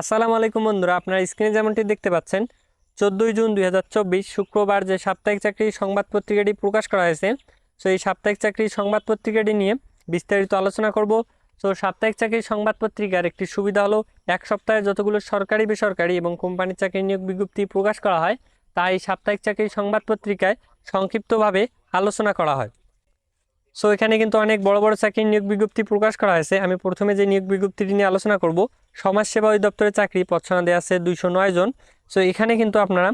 আসসালামু আলাইকুম বন্ধুরা, আপনারা স্ক্রিনে যেমনটি দেখতে পাচ্ছেন, চোদ্দোই জুন দুই চব্বিশ শুক্রবার যে সাপ্তাহিক চাকরির সংবাদ পত্রিকাটি প্রকাশ করা হয়েছে সো এই সাপ্তাহিক চাকরির সংবাদ পত্রিকাটি নিয়ে বিস্তারিত আলোচনা করব। সো সাপ্তাহিক চাকরির সংবাদ পত্রিকার একটি সুবিধা হলো, এক সপ্তাহে যতগুলো সরকারি, বেসরকারি এবং কোম্পানির চাকরি নিয়োগ বিজ্ঞপ্তি প্রকাশ করা হয় তা এই সাপ্তাহিক চাকরির সংবাদ পত্রিকায় সংক্ষিপ্তভাবে আলোচনা করা হয়। সো এখানে কিন্তু অনেক বড় বড় চাকরির নিয়োগ বিজ্ঞপ্তি প্রকাশ করা হয়েছে। আমি প্রথমে যে নিয়োগ বিজ্ঞপ্তিটি নিয়ে আলোচনা করব সমাজসেবা অধিদপ্তরের চাকরি পছন্দ দেওয়া আছে দুইশো নয় জন। সো এখানে কিন্তু আপনারা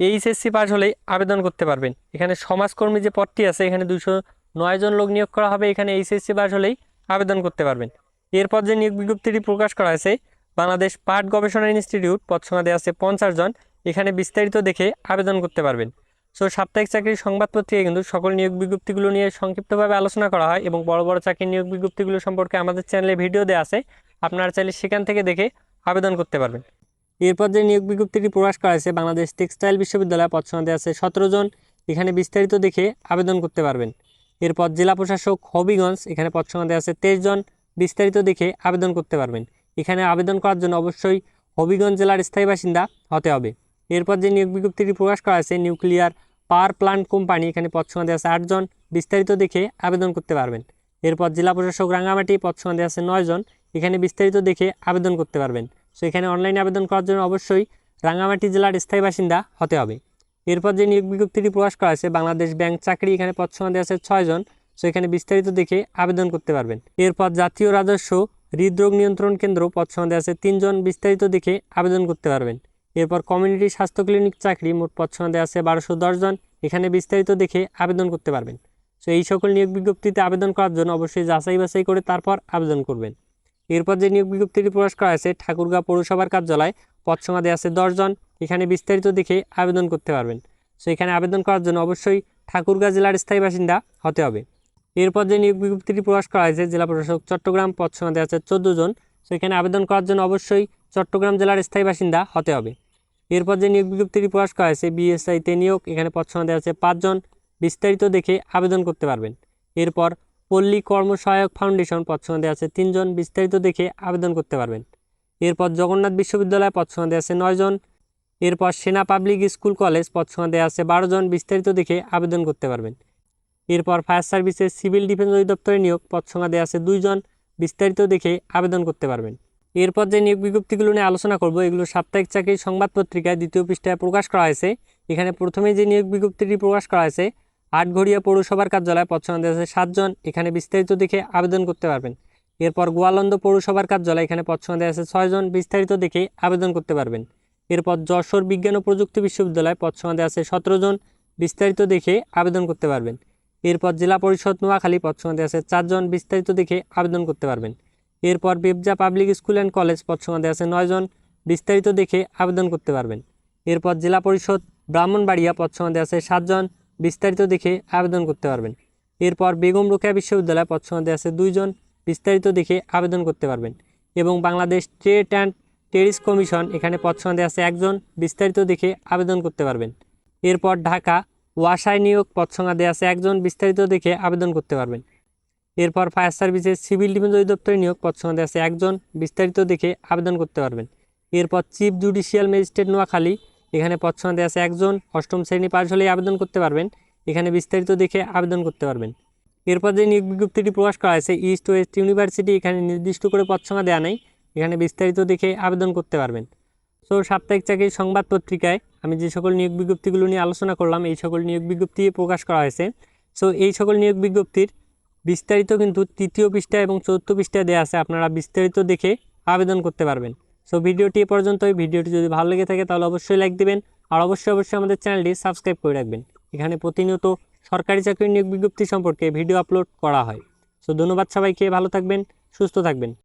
এইচএসসি পাস হলেই আবেদন করতে পারবেন। এখানে সমাজকর্মী যে পদটি আছে, এখানে দুইশো নয় জন লোক নিয়োগ করা হবে। এখানে এইচএসসি পাস হলেই আবেদন করতে পারবেন। এরপর যে নিয়োগ বিজ্ঞপ্তিটি প্রকাশ করা হয়েছে, বাংলাদেশ পাট গবেষণা ইনস্টিটিউট পছন্দ দেওয়া আছে পঞ্চাশ জন। এখানে বিস্তারিত দেখে আবেদন করতে পারবেন। সো সাপ্তাহিক চাকরির সংবাদপত্রে কিন্তু সকল নিয়োগ বিজ্ঞপ্তিগুলো নিয়ে সংক্ষিপ্তভাবে আলোচনা করা হয় এবং বড় বড় চাকরির নিয়োগ বিজ্ঞপ্তিগুলো সম্পর্কে আমাদের চ্যানেলে ভিডিও দেওয়া আছে। আপনারা চাইলে সেখান থেকে দেখে আবেদন করতে পারবেন। এরপর যে নিয়োগ বিজ্ঞপ্তিটি প্রকাশ করা হয়েছে, বাংলাদেশ টেক্সটাইল বিশ্ববিদ্যালয় পছন্দে আছে সতেরো জন। এখানে বিস্তারিত দেখে আবেদন করতে পারবেন। এরপর জেলা প্রশাসক হবিগঞ্জ, এখানে পছন্দে আছে তেইশ জন। বিস্তারিত দেখে আবেদন করতে পারবেন। এখানে আবেদন করার জন্য অবশ্যই হবিগঞ্জ জেলার স্থায়ী বাসিন্দা হতে হবে। এরপর যে নিয়োগ বিজ্ঞপ্তিটি প্রকাশ করা হয়েছে, নিউক্লিয়ার পাওয়ার প্ল্যান্ট কোম্পানি এখানে পছন্দে আছে আটজন বিস্তারিত দেখে আবেদন করতে পারবেন। এরপর জেলা প্রশাসক রাঙ্গামাটি পছন্দে আছে নয় জন। এখানে বিস্তারিত দেখে আবেদন করতে পারবেন। সো এখানে অনলাইনে আবেদন করার জন্য অবশ্যই রাঙ্গামাটি জেলার স্থায়ী বাসিন্দা হতে হবে। এরপর যে নিয়োগ বিজ্ঞপ্তিটি প্রকাশ করা হয়েছে, বাংলাদেশ ব্যাংক চাকরি এখানে পছন্দে আছে ছয়জন সো এখানে বিস্তারিত দেখে আবেদন করতে পারবেন। এরপর জাতীয় রাজস্ব হৃদরোগ নিয়ন্ত্রণ কেন্দ্র পছন্দে আছে তিনজন বিস্তারিত দেখে আবেদন করতে পারবেন। এরপর কমিউনিটি স্বাস্থ্য ক্লিনিক চাকরি মোট পছন্দে আছে বারোশো জন। এখানে বিস্তারিত দেখে আবেদন করতে পারবেন। সো এই সকল নিয়োগ বিজ্ঞপ্তিতে আবেদন করার জন্য অবশ্যই যাচাই বাছাই করে তারপর আবেদন করবেন। এরপর যে নিয়োগ বিজ্ঞপ্তিটি প্রকাশ করা হয়েছে, ঠাকুরগাঁও পৌরসভার কার্যালয় পদসমাদে আছে দশজন এখানে বিস্তারিত দেখে আবেদন করতে পারবেন। সো এখানে আবেদন করার জন্য অবশ্যই ঠাকুরগাঁ জেলার স্থায়ী বাসিন্দা হতে হবে। এরপর যে নিয়োগ বিজ্ঞপ্তিটি প্রকাশ করা হয়েছে, জেলা প্রশাসক চট্টগ্রাম পদসমাদে আছে চোদ্দ জন। সো এখানে আবেদন করার জন্য অবশ্যই চট্টগ্রাম জেলার স্থায়ী বাসিন্দা হতে হবে। এরপর যে নিয়োগ বিজ্ঞপ্তিটি প্রকাশ করা হয়েছে, বিএসআইতে নিয়োগ, এখানে পছন্দ আছে পাঁচজন, বিস্তারিত দেখে আবেদন করতে পারবেন। এরপর পল্লী কর্মসহায়ক ফাউন্ডেশন পছন্দ আছে তিনজন, বিস্তারিত দেখে আবেদন করতে পারবেন। এরপর জগন্নাথ বিশ্ববিদ্যালয় পছন্দ আছে নয়জন, এরপর সেনা পাবলিক স্কুল কলেজ পছন্দ আছে বারো জন বিস্তারিত দেখে আবেদন করতে পারবেন। এরপর ফায়ার সার্ভিসের সিভিল ডিফেন্স অধিদপ্তরের নিয়োগ পদসংখ্যা আছে দুইজন, বিস্তারিত দেখে আবেদন করতে পারবেন। এরপর যে নিয়োগ বিজ্ঞপ্তিগুলো নিয়ে আলোচনা করব, এগুলো সাপ্তাহিক চাকরির সংবাদ পত্রিকায় দ্বিতীয় পৃষ্ঠায় প্রকাশ করা হয়েছে। এখানে প্রথমে যে নিয়োগ বিজ্ঞপ্তিটি প্রকাশ করা হয়েছে আটঘরিয়া পৌরসভার কার্যালয় পছন্দ আছে সাতজন। এখানে বিস্তারিত দেখে আবেদন করতে পারবেন। এরপর গোয়ালন্দ পৌরসভার কার্যালয় এখানে পছন্দ আছে ছয়জন। বিস্তারিত দেখে আবেদন করতে পারবেন। এরপর যশোর বিজ্ঞান ও প্রযুক্তি বিশ্ববিদ্যালয় পছন্দে আছে সতেরো জন। বিস্তারিত দেখে আবেদন করতে পারবেন। এরপর জেলা পরিষদ নোয়াখালী পছন্দে আছে চারজন। বিস্তারিত দেখে আবেদন করতে পারবেন। এরপর BEPZA public school and college পদসংখ্যা আছে নয়জন বিস্তারিত দেখে আবেদন করতে পারবেন। এরপর জেলা পরিষদ ব্রাহ্মণবাড়িয়া পদসংখ্যা আছে সাতজন বিস্তারিত দেখে আবেদন করতে পারবেন। এরপর বেগম রোকেয়া বিশ্ববিদ্যালয় পদসংখ্যা আছে দুইজন বিস্তারিত দেখে আবেদন করতে পারবেন। এবং Bangladesh trade and tariff commission এখানে পদসংখ্যা আছে একজন বিস্তারিত দেখে আবেদন করতে পারবেন। এরপর ঢাকা ওয়াসায় নিয়োগ পদসংখ্যা আছে একজন বিস্তারিত দেখে আবেদন করতে পারবেন। এরপর ফায়ার সার্ভিসের সিভিল ডিফেন্স অধিদপ্তরে নিয়োগ পদসংখ্যা আছে একজন, বিস্তারিত দেখে আবেদন করতে পারবেন। এরপর চিফ জুডিশিয়াল ম্যাজিস্ট্রেট নোয়াখালী, এখানে পদসংখ্যা আছে একজন, অষ্টম শ্রেণি পাশ হলেই আবেদন করতে পারবেন। এখানে বিস্তারিত দেখে আবেদন করতে পারবেন। এরপর যে নিয়োগ বিজ্ঞপ্তিটি প্রকাশ করা হয়েছে ইস্ট ওয়েস্ট ইউনিভার্সিটি এখানে নির্দিষ্ট করে পদসংখ্যা দেওয়া নেই। এখানে বিস্তারিত দেখে আবেদন করতে পারবেন। সো সাপ্তাহিক চাকরির সংবাদ পত্রিকায় আমি যে সকল নিয়োগ বিজ্ঞপ্তিগুলো নিয়ে আলোচনা করলাম, এই সকল নিয়োগ বিজ্ঞপ্তি প্রকাশ করা হয়েছে। সো এই সকল নিয়োগ বিজ্ঞপ্তির বিস্তারিত কিন্তু তৃতীয় পৃষ্ঠা এবং চতুর্থ পৃষ্ঠায় দেওয়া আছে, আপনারা বিস্তারিত দেখে আবেদন করতে পারবেন। সো ভিডিওটি এ পর্যন্ত ওই ভিডিওটি যদি ভালো লেগে থাকে, তাহলে অবশ্যই লাইক দেবেন আর অবশ্যই অবশ্যই আমাদের চ্যানেলটি সাবস্ক্রাইব করে রাখবেন। এখানে প্রতিনিয়ত সরকারি চাকরির নিয়োগ বিজ্ঞপ্তি সম্পর্কে ভিডিও আপলোড করা হয়। সো ধন্যবাদ সবাইকে। ভালো থাকবেন, সুস্থ থাকবেন।